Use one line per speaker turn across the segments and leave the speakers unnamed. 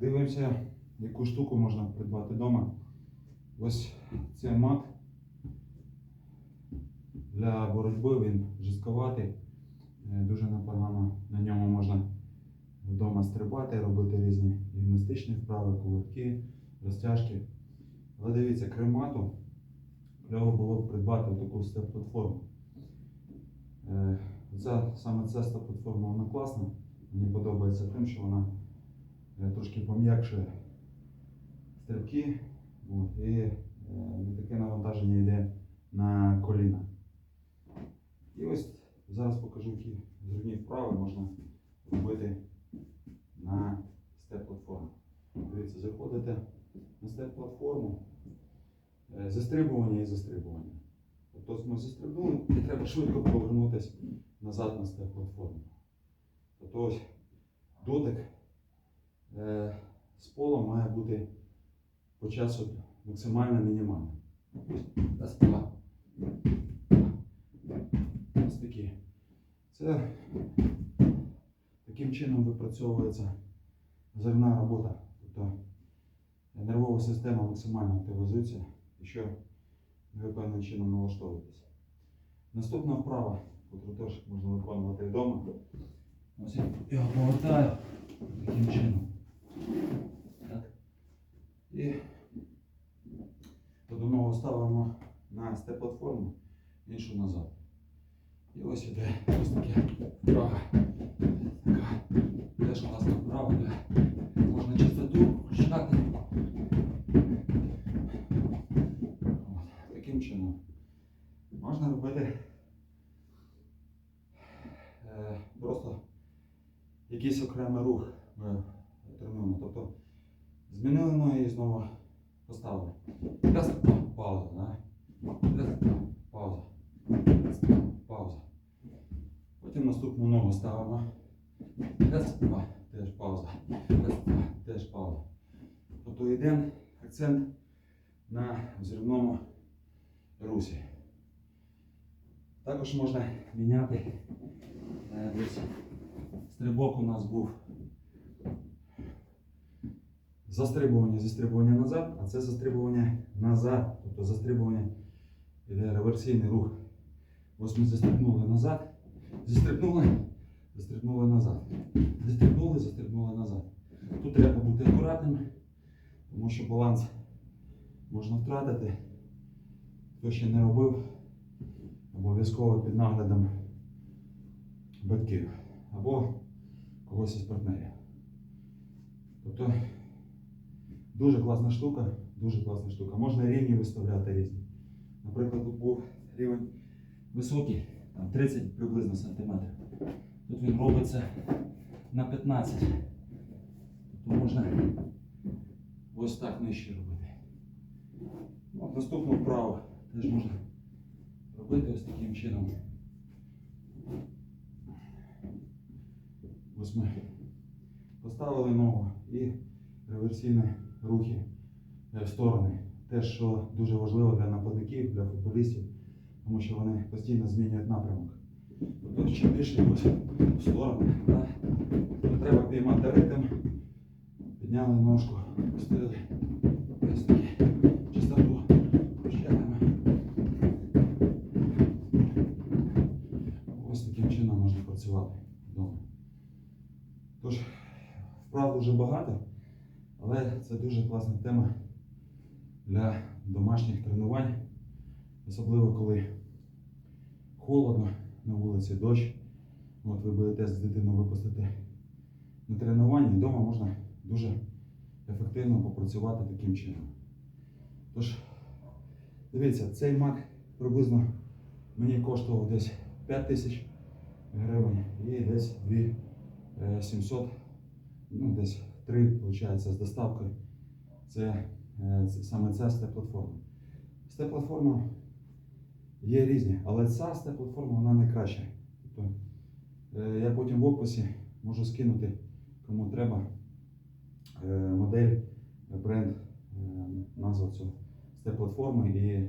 дивимося, яку штуку можна придбати вдома. Ось цей мат для боротьби, він жорстковатий. Е, Дуже непогано на ньому можна вдома стрибати, робити різні гімнастичні вправи, кувырки, розтяжки. Але дивіться, крім мату, кльово було б придбати таку степ-платформу. Е, саме ця степ-платформа вона класна. Мені подобається тим, що вона трошки пом'якшує стрибки і е, не таке навантаження йде на коліна. І ось зараз покажу, які зрівні вправи можна робити на степ-платформу. Дивіться, заходите на степ-платформу, е, застрибування і застрибування. Тобто ми застрибнули і треба швидко повернутися назад на степ-платформу. Тобто ось дотик з полом має бути по часу максимально два. Ось такі. Це таким чином випрацьовується зерна робота. Тобто нервова система максимально активізується, якщо ви певним чином налаштовуєтесь. Наступна вправа, яку теж можна виконувати вдома. Ось я його повертаю таким чином. Так. І одну ногу ставимо на степ-платформу, іншу назад. І ось іде ось таке вправа. Така теж класна вправа, де можна чистоту включати. Таким чином. Можна робити е, просто якийсь окремий рух ми. Тобто змінили ноги і знову поставили. Раз, пауза, да? Раз, пауза. Раз, пауза. Потім наступну ногу ставимо. Раз, два, теж пауза. Раз, два, теж пауза. Тобто йде акцент на взривному русі. Також можна міняти. е, Стрибок у нас був застрибування, застрибування назад, а це застрибування назад. Тобто застрибування іде реверсійний рух. Ось ми застрибнули назад, застрибнули, застрибнули назад. Застрибнули, застрибнули назад. Тут треба бути акуратним, тому що баланс можна втратити. Хто ще не робив, обов'язково під наглядом батьків або когось із партнерів. Тобто дуже класна штука, дуже класна штука. Можна рівні виставляти різні. Наприклад, тут був рівень високий, там 30 приблизно сантиметрів. Тут він робиться на 15. Тобто можна ось так нижче робити. Ну, от наступну вправу теж можна робити ось таким чином. Ось ми поставили ногу і реверсійні Рухи е, в сторони. Те, що дуже важливо для нападників, для футболістів, тому що вони постійно змінюють напрямок. Тобто, чим більше в сторони, то треба піймати ритм, підняли ножку, пустили. Чистоту. Щепимо. Ось таким чином можна працювати вдома. Тож, вправ дуже багато, але це дуже класна тема для домашніх тренувань, особливо коли холодно на вулиці дощ. От ви будете з дитиною випустити на тренування, і вдома можна дуже ефективно попрацювати таким чином. Тож, дивіться, цей мак приблизно мені коштував десь 5 тисяч гривень і десь 2 700, ну десь 3, виходить, з доставкою. Це, е, саме ця степ-платформа. Степ-платформа є різні, але ця степ-платформа вона найкраща. Тобто, е, я потім в описі можу скинути, кому треба е, модель, бренд, назва цього степ-платформи і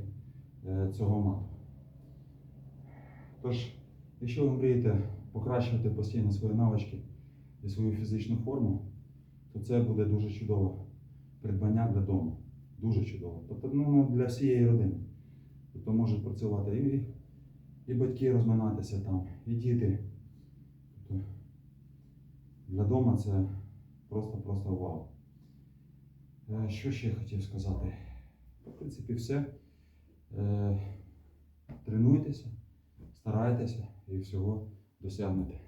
цього мату. Тож, якщо ви мрієте покращувати постійно свої навички і свою фізичну форму, то це буде дуже чудове придбання для дому. Дуже чудово. Тобто ну, ну, для всієї родини. Тобто можуть працювати і, і батьки розминатися там, і діти. Тобто для дому це просто-просто вау. Е, Що ще хотів сказати? В принципі, все. Е, Тренуйтеся, старайтеся і всього досягнете.